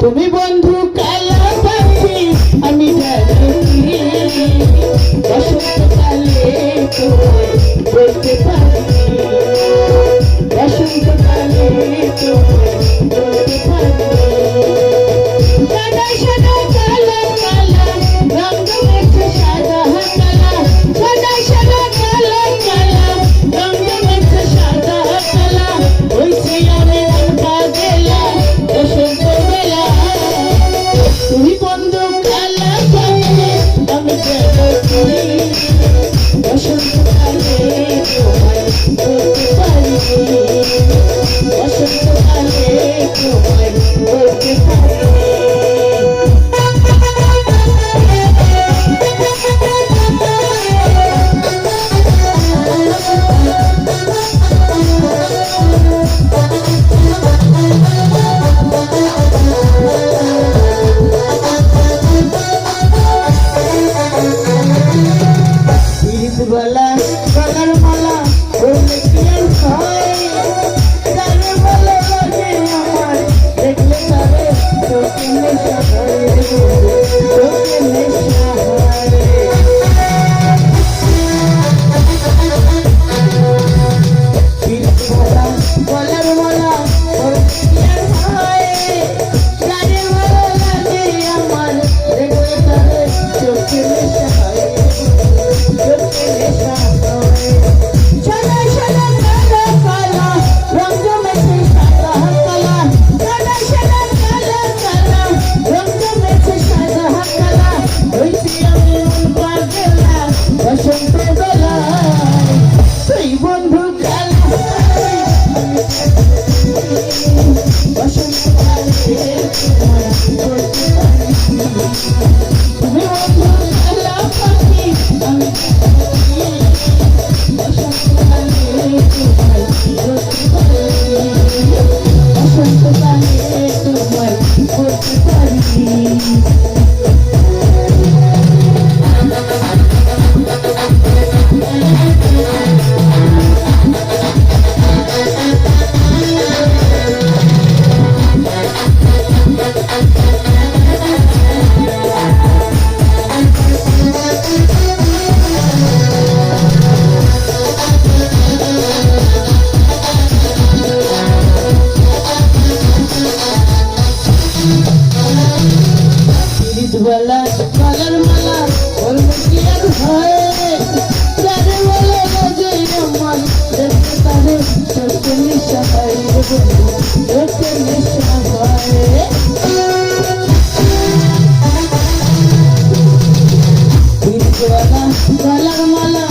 তুমি বন্ধু কালা পাখি আমি বসন্তকালে বলতে পারি Não. Malam malam, malam malam,